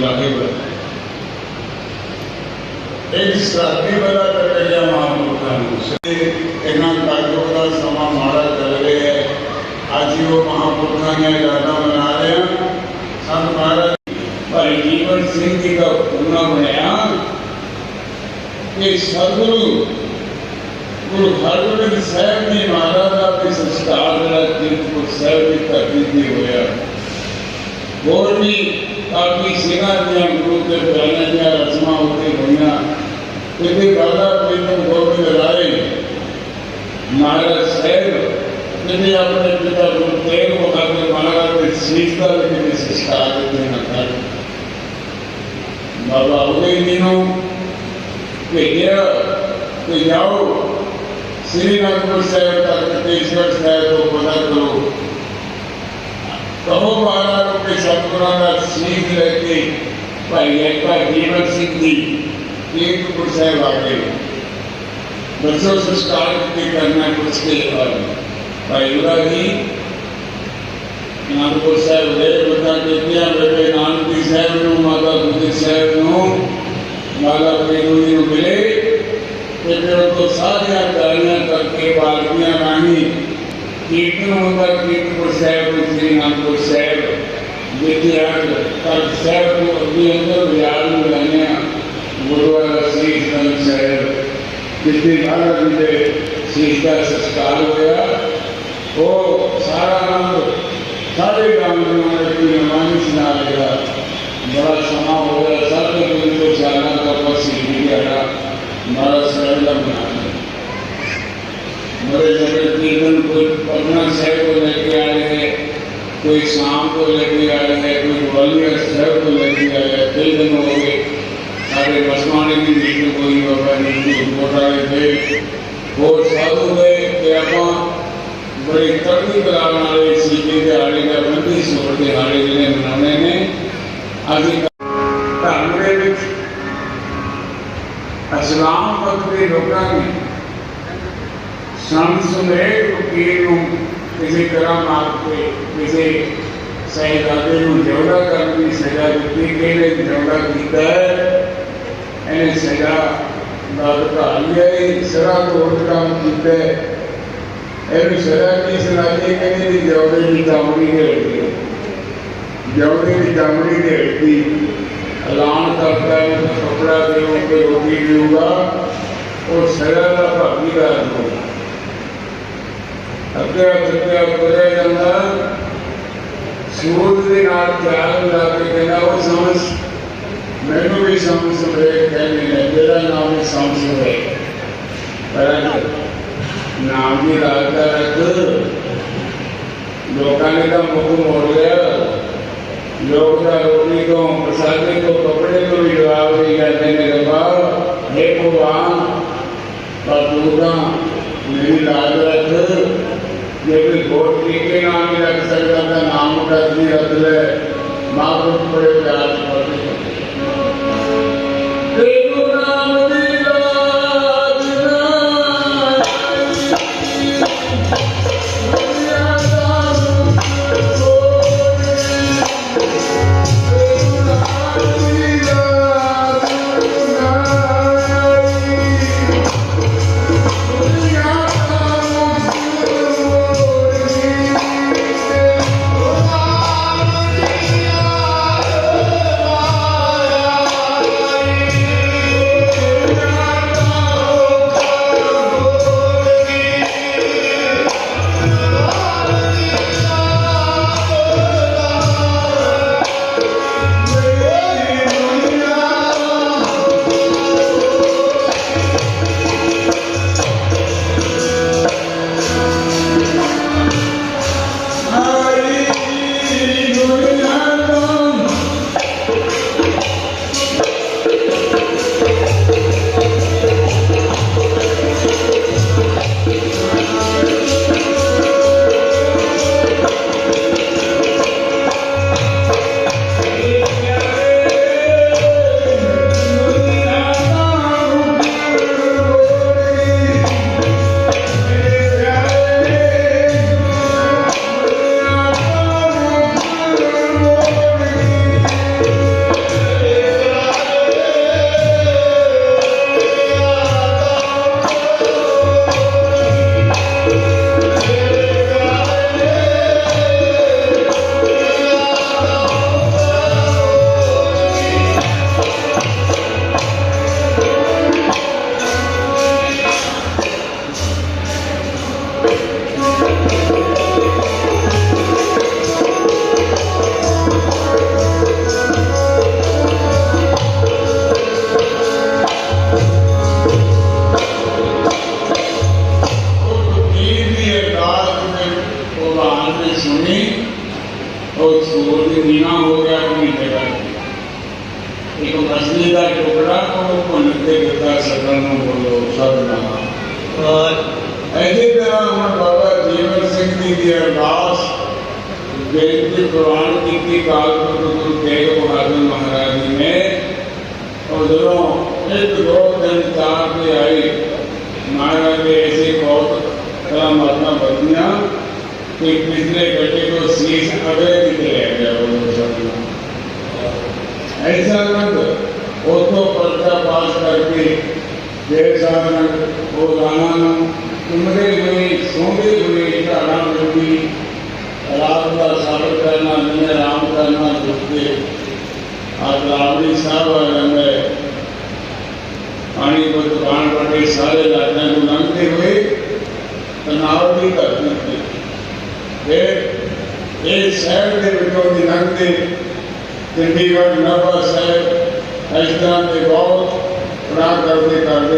लाठी बना एक साथी बना करके क्या मान होता है। उससे એના કાર્યો સમા મારા ચલે આજીવો મહાપુરુષાને દાદા બનાવે સંત ભારત परिजीवन सिंह जी का पूना बयान एक सदगुरु, गुरु हरगोबिंद साहब जी महाराज अपने संस्कार तीर्थ साहब जी का बीजी होया और भी आपकी सेना दिया गुरु के फैलने दिया रचना होती बनिया इतने राधा प्रीतम गोविंद राय महाराज साहब जिन्हें अपने पिता गुरु तेग बहादुर के महाराज के सीता लेकिन शिक्षा आदि ने हटाई बाबा उन्हें दिनों के गया के जाओ। श्रीनाथपुर साहब तक तेजगढ़ साहब को पता करो। कहो महाराज परंपरागत सीख लेते पहले का जीवन सीख ली एक कुछ है वाक्य बच्चों से के करना कुछ के बाद। पहला ही नाम को सर वे बता देते हैं बेटे नाम की सर नो, माता बुद्धि सर नो, माता बेगुनी नो मिले। तो फिर उनको सारिया गालियाँ करके बालियाँ रानी कीटों का कीट को सर को श्री नाम को सर देखिए अभी अंदर बिहार में रहने गुरुवारा शीशगंज शहर जिसकी भारत मुझे का संस्कार हो वो सारा नाम सारे गाँव में हमारे नमानी सुना बड़ा समा हो गया सब लोग जाना था कोई शाम को लेके आया है कोई ग्वालियर शहर को लेके आया है कई दिन हो गए। सारे बसवाने की नीति कोई बाबा नीति घोटाले थे। और साधु गए कि आप बड़े तकड़ी कराने वाले सीखे के आड़े का बंदी सोर के आड़े के लिए मनाने ने। अभी हमरे विच इस्लाम के लोगों ने संत सुमेर के ਨੂੰ ਕਿਸੇ ਤਰ੍ਹਾਂ ਮਾਰ ਕੇ ਕਿਸੇ ਸਹਿਜਾਦੇ ਨੂੰ ਜੋੜਾ ਕਰਨ ਦੀ ਸਜ਼ਾ ਦਿੱਤੀ ਕਿਹਨੇ ਜੋੜਾ ਕੀਤਾ ਹੈ ਇਹਨੇ ਸਜ਼ਾ ਦਾ ਅਧਿਕਾਰ ਲਿਆ ਇਹ ਸਰਾ ਤੋੜ ਕੰਮ ਕੀਤਾ ਹੈ। ਇਹਨੂੰ ਸਜ਼ਾ ਕੀ ਸੁਣਾਈ ਕਹਿੰਦੇ ਦੀ ਜੋੜੇ ਦੀ ਚਾਮੜੀ ਦੇ ਰੱਖੀ ਜੋੜੇ ਦੀ ਚਾਮੜੀ ਦੇ ਰੱਖੀ ਐਲਾਨ ਕਰਦਾ ਹੈ ਕਿ ਕਪੜਾ ਦੇਉ ਕੇ ਰੋਟੀ ਦੇਊਗਾ ਉਹ ਸਜ਼ਾ ਦਾ ਭਾਗੀਦਾਰ ਹੋਊਗਾ ಅಭ್ಯರ್ಥಿಯನ್ನ ಸೂರ್ಯನಾಥ್ ತ್ಯಾಗರಾಜಕೇನೋ ಸಮಸ್ मैनू भी समझ रहे कहने ने मेरा नाम भी समझ रहे परंतु नाम भी लागता रख लोगों ने तो मुख मोड़ गया लोग का रोटी को प्रसादे को कपड़े को भी जवाब नहीं करते ने रबा हे भगवान पर तू ना मेरी लाज रख लेकिन वोट के नाम की रख सकता था नाम का रख ले माँ को थोड़े प्यार ऐसी तरह हम बाबा जीवन सिंह जी की अरदास जयंती प्रवान की थी काल गुरु तेग बहादुर महाराज जी ने और दोनों एक दो दिन चार पे आई, महाराज ने ऐसे बहुत महात्मा बनिया, कि पिछले बेटे को शीश अगले नीचे रह गया वो ऐसा मत, वो तो पर्चा पास करके, जैसा ਰੋਜ਼ਾਨਾ ਨੂੰ ਉਮਰੇ ਹੋਏ ਸੋਹਣੇ ਹੋਏ ਧਾਰਾਂ ਰੋਗੀ ਰਾਤ ਦਾ ਸਾਬਰ ਕਰਨਾ, ਨਹੀਂ ਆਰਾਮ ਕਰਨਾ ਦੁੱਖੇ ਅੱਜ ਰਾਮਰੀ ਸਾਹਿਬ ਰਹਿੰਦੇ ਪਾਣੀ ਕੋ ਦੁਕਾਨ ਵਰਗੇ ਸਾਰੇ ਲਾਜਾਂ ਨੂੰ ਲੰਘਦੇ ਹੋਏ ਤਨਾਵ ਦੀ ਧਰਤੀ ਤੇ। ਫਿਰ ਇਹ ਸ਼ਹਿਰ ਦੇ ਵਿੱਚੋਂ ਦੀ ਲੰਘਦੇ ਚੰਡੀਗੜ੍ਹ, ਨਾਭਾ ਸਾਹਿਬ ਅਜਦਾਨ ਦੇ ਬਹੁਤ ਪ੍ਰਾਣ ਕਰਦੇ ਕਰਦੇ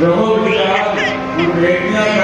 लोगों के साथ